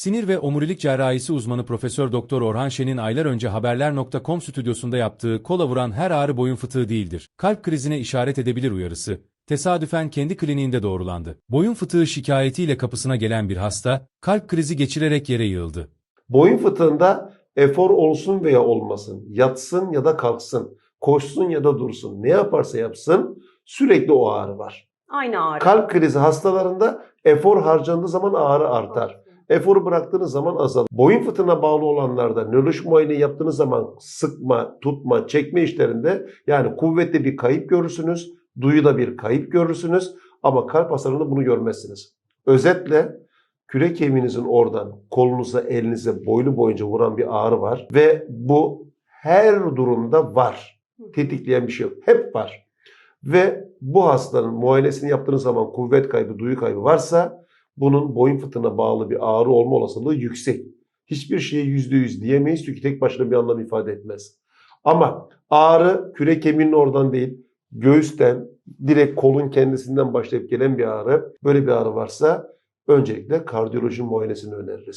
Sinir ve omurilik cerrahisi uzmanı Profesör Doktor Orhan Şen'in aylar önce haberler.com stüdyosunda yaptığı kola vuran her ağrı boyun fıtığı değildir. Kalp krizine işaret edebilir uyarısı tesadüfen kendi kliniğinde doğrulandı. Boyun fıtığı şikayetiyle kapısına gelen bir hasta kalp krizi geçirerek yere yığıldı. Boyun fıtığında efor olsun veya olmasın, yatsın ya da kalksın, koşsun ya da dursun, ne yaparsa yapsın sürekli o ağrı var. Aynı ağrı. Kalp krizi hastalarında efor harcandığı zaman ağrı artar. Eforu bıraktığınız zaman azalır. Boyun fıtığına bağlı olanlarda nöroloji muayene yaptığınız zaman sıkma, tutma, çekme işlerinde yani kuvvetli bir kayıp görürsünüz. Duyuda bir kayıp görürsünüz. Ama kalp hasarında bunu görmezsiniz. Özetle kürek kemiğinizin oradan kolunuza, elinize, boylu boyunca vuran bir ağrı var. Ve bu her durumda var. Tetikleyen bir şey yok. Hep var. Ve bu hastanın muayenesini yaptığınız zaman kuvvet kaybı, duyu kaybı varsa bunun boyun fıtığına bağlı bir ağrı olma olasılığı yüksek. Hiçbir şeye yüzde yüz diyemeyiz çünkü tek başına bir anlam ifade etmez. Ama ağrı kürek kemiğinin oradan değil, göğüsten, direkt kolun kendisinden başlayıp gelen bir ağrı, böyle bir ağrı varsa öncelikle kardiyoloji muayenesini öneririz.